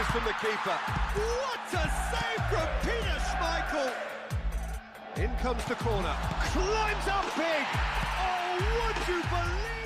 from the keeper. What a save from Peter Schmeichel! In comes the corner, climbs up big. Oh, would you believe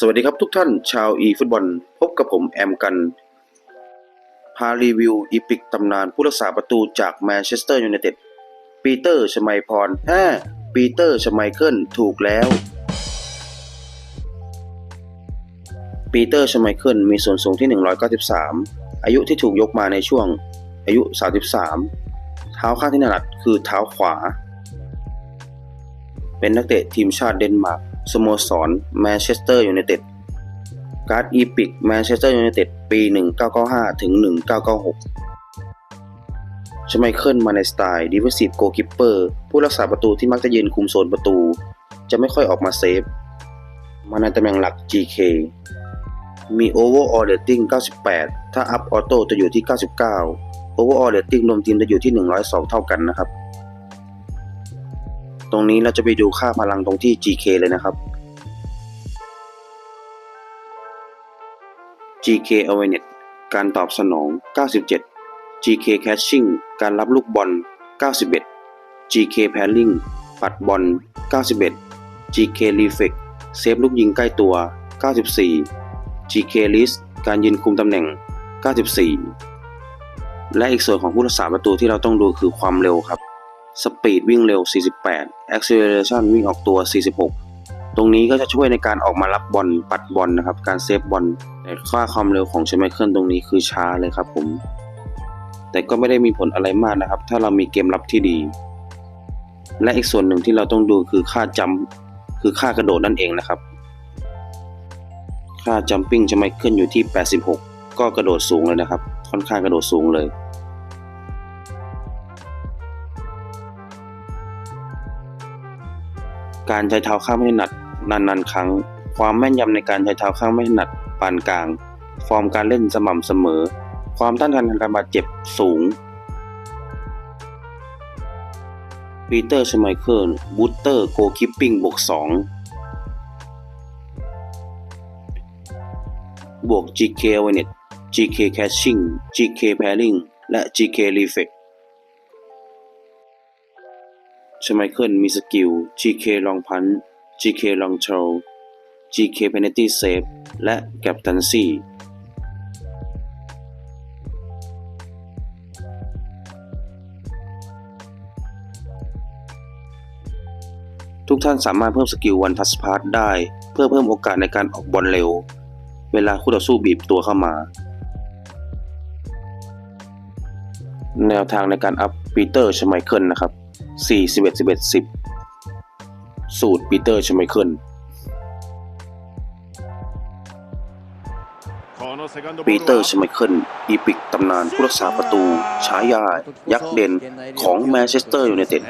สวัสดีครับทุกท่านชาวอีฟุตบอล พบกับผมแอมกัน พารีวิวอีพิกตำนานผู้รักษาประตูจากแมนเชสเตอร์ยูไนเต็ดปีเตอร์ชไมยพรฮ่าปีเตอร์ชไมเคิลถูกแล้ว ปีเตอร์ชไมเคิลมีส่วนสูงที่ 193 อายุที่ถูกยกมาในช่วงอายุ 33 เท้าข้างที่ถนัดคือเท้าขวา เป็นนักเตะทีมชาติเดนมาร์ก สโมสรแมนเชสเตอร์ยูไนเต็ดการ์ดอีพิกแมนเชสเตอร์ยูไนเต็ดปี 1995 ถึง 1996 ชไมเคิลมาในสไตล์ดิฟ e ซีฟโกคิปเปอร์ผู้รักษาประตูที่มักจะยืนคุมโซนประตู จะไม่ค่อยออกมาเซฟ มาในตำแหน่งหลัก GK มี Overall Rating 98 ถ้า Up Auto จะอยู่ที่ 99 Overall Rating รวมทีมจะอยู่ที่ 102 เท่ากันนะครับ ตรงนี้เราจะไปดูค่าพลังตรงที่ GK เลยนะครับ GK Awareness การตอบสนอง 97 GK Catching การรับลูกบอล 91 GK Pairing ปัดบอล 91 GK Reflex เซฟลูกยิงใกล้ตัว 94 GK List การยืนคุมตำแหน่ง 94 และอีกส่วนของผู้รักษาประตูที่เราต้องดูคือความเร็วครับ สปีดวิ่งเร็ว 48 acceleration วิ่งออกตัว 46 ตรงนี้ก็จะช่วยในการออกมารับบอลปัดบอลนะครับ การเซฟบอลแต่ค่าความเร็วของเชมไมเคิลตรงนี้คือช้าเลยครับผม แต่ก็ไม่ได้มีผลอะไรมากนะครับ ถ้าเรามีเกมรับที่ดี และอีกส่วนหนึ่งที่เราต้องดูคือค่าจัมคือค่ากระโดดนั่นเองนะครับ ค่าจัมปิ้งเชมไมเคิลอยู่ที่ 86 ก็กระโดดสูงเลยนะครับ ค่อนข้างกระโดดสูงเลย การใช้เท้าข้างไม่ถนัดนานๆครั้ง ความแม่นยำในการใช้เท้าข้างไม่ถนัดปานกลาง ฟอร์มการเล่นสม่ำเสมอ ความต้านทานทางการบาดเจ็บสูงปีเตอร์ชไมเคิลบูตเตอร์โกคิปปิ้งบวก2บวก GK a w a r e n e s GK Catching GK Pairing และ GK Reflex ชไมเคิลมีสกิล GK Long Punch GK Long Throw GK Penalty Save และ Captaincy ทุกท่านสามารถเพิ่มสกิลวันทัสพาร์ได้ เพื่อเพิ่มโอกาสในการออกบอลเร็ว เวลาคู่ต่อสู้บีบตัวเข้ามา แนวทางในการอัพปีเตอร์ชไมเคิลนะครับ 4 11 11 10สูตรปีเตอร์ชไมเคิลปีเตอร์ชไมเคิลอีพิกตำนานผู้รักษาประตูฉายายักษ์เด่นของแมนเชสเตอร์ยูไนเต็ด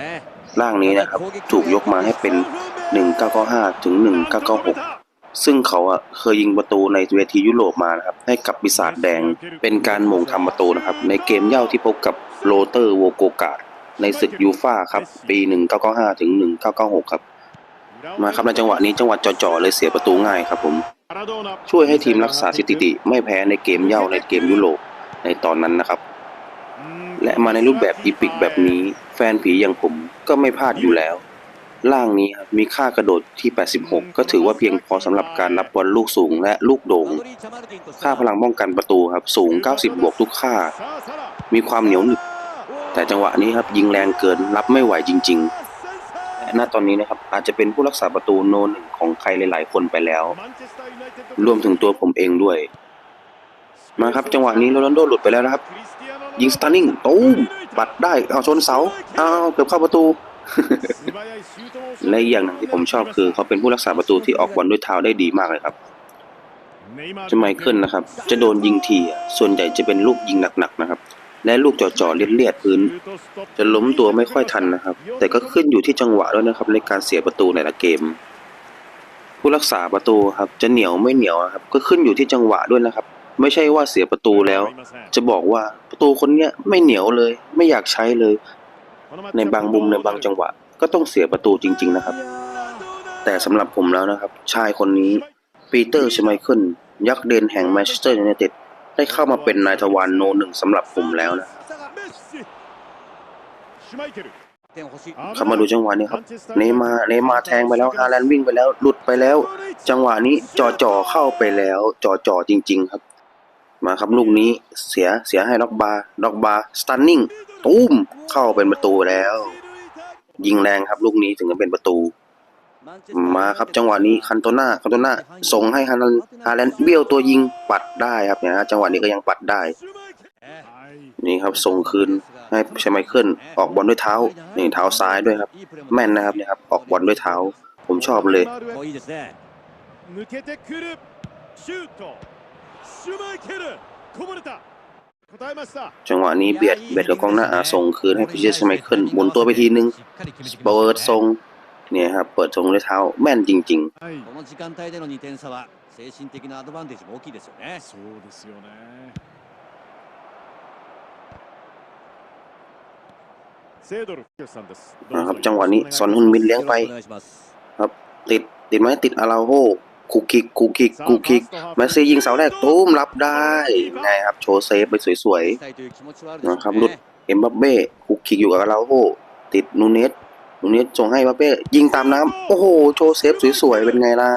ร่างนี้นะครับ ถูกยกมาให้เป็น 1995 ถึง 1996 ซึ่งเขาอะเคยยิงประตูในเวทียุโรปมานะครับ ให้กับปีศาจแดงเป็นการหม่งทำประตูนะครับ ในเกมเย่าที่พบกับโรเตอร์โวโกกาด ในศึกยูฟ่าครับ ปี 1995 ถึง 1996 ครับ มาครับในจังหวะนี้จังหวะจ่อๆเลยเสียประตูง่ายครับผม ช่วยให้ทีมรักษาสถิติ ไม่แพ้ในเกมเย่าในเกมยุโรปในตอนนั้นนะครับ และมาในรูปแบบอีพิกแบบนี้ แฟนผีอย่างผมก็ไม่พลาดอยู่แล้ว ล่างนี้ครับมีค่ากระโดดที่ 86 ก็ถือว่าเพียงพอสำหรับการรับบอลลูกสูงและลูกโด่งค่าพลังป้องกันประตูครับสูง 90 บวกทุกค่า มีความเหนียวหนึบ แต่จังหวะนี้ครับยิงแรงเกินรับไม่ไหวจริงๆและณตอนนี้นะครับอาจจะเป็นผู้รักษาประตูโนหนึ่งของใครหลาย ๆ คนไปแล้ว รวมถึงตัวผมเองด้วย มาครับจังหวะนี้โรนัลโดหลุดไปแล้วนะครับ ยิงสตาร์นิ่งตูมปัดได้เอาชนเสาเอาเกือบเข้าประตูและอีกอย่างหนึ่งที่ผมชอบคือ เขาเป็นผู้รักษาประตูที่ออกบอลด้วยเท้าได้ดีมากเลยครับจะไมเคิลนะครับ จะโดนยิงทีอะส่วนใหญ่จะเป็นลูกยิงหนักๆนะครับ และลูกจ่อๆเลียดๆพื้น จะล้มตัวไม่ค่อยทันนะครับ แต่ก็ขึ้นอยู่ที่จังหวะด้วยนะครับในการเสียประตูในละเกม ผู้รักษาประตูครับจะเหนียวไม่เหนียวครับ ก็ขึ้นอยู่ที่จังหวะด้วยนะครับ ไม่ใช่ว่าเสียประตูแล้ว จะบอกว่าประตูคนเนี้ยไม่เหนียวเลย ไม่อยากใช้เลย ในบางมุมในบางจังหวะ ก็ต้องเสียประตูจริง ๆนะครับ แต่สำหรับผมแล้วนะครับ ชายคนนี้ปีเตอร์ชไมเคิลยักษ์เดนแห่งแมนเชสเตอร์ยูไนเต็ด ได้เข้ามาเป็นนายทวารโนหนึ่งสำหรับผมแล้วนะเข้ามาดูจังหวะนี้ครับ เนย์มาร์เนย์มาร์แทงไปแล้วฮาแลนด์วิ่งไปแล้ว หลุดไปแล้ว จังหวะนี้จ่อจ่อๆเข้าไปแล้วจ่อจ่อๆจริง ๆ ครับ มาครับลูกนี้เสียเสียให้ด็อกบาร์ด็อกบาร์สตันนิ่งตูมเข้าเป็นประตูแล้ว ยิงแรงครับลูกนี้ถึงจะเป็นประตู มาครับจังหวะนี้คันโตนาคันโตนาส่งให้ฮานันฮาแลนเบี้ยวตัวยิงปัดได้ครับเนี่ยจังหวะนี้ก็ยังปัดได้ นี่ครับส่งคืนให้ใช้ไมเคิลออกบอลด้วยเท้านี่เท้าซ้ายด้วยครับ แม่นนะครับเนี่ยครับออกบอลด้วยเท้า ผมชอบเลยจังหวะนี้เบียดเบียดกับกองหน้าส่งคืนให้พิเชษไมเคิลหมุนตัวไปทีนึงเปิดส่ง เนี่ยครับเปิดทรงด้วยเท้าแม่นจริง はいこの時間帯での2点差は精神的なアドバンテージも大きいですよねそうですよねセイドルフさんです ๆนะครับจังหวะนี้ซอนฮึนมินเลี้ยงไป よろしくお願いします ติดติดไหมติดอาราโฮคุกคิกคุกคิกคุกคิกแมสซี่ยิงเสาแรกตูมรับได้ไงครับโชว์เซฟไปสวย したいという気持ちはあるでしょうนะครับหลุด ね ๆ เอ็มบัปเบ้คุกคิกอยู่กับอาราโฮติดนูเนส นูเนสส่งให้บัปเบ้ยิงตามน้ำโอ้โห โชว์เซฟสวยๆ เป็นไงล่ะ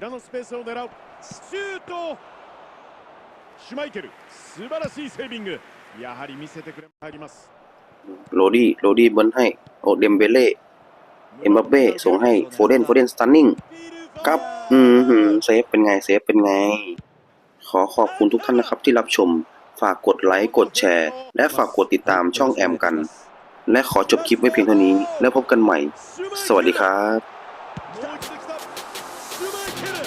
裏のスペースを狙うシュートシュマイケル素晴らしいセービングやはり見せてくれ入ります โรดี้โรดี้เบิ้ลให้โอเดมเบเล่เอ็มบัปเบ้ส่งให้โฟเดนโฟเดนสตันนิ่งกับ อืมหือเซฟเป็นไงเซฟเป็นไง ขอขอบคุณทุกท่านนะครับที่รับชม ฝากกดไลค์กดแชร์ และฝากกดติดตามช่องแอมกัน และขอจบคลิปไว้เพียงเท่านี้ แล้วพบกันใหม่ สวัสดีครับ もう一度来たシュマイケル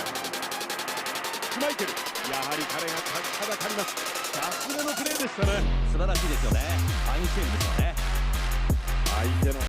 シュマイケルやはり彼が立ちはだかりますさすがのプレーでしたね素晴らしいですよねファインセーブですよね相手の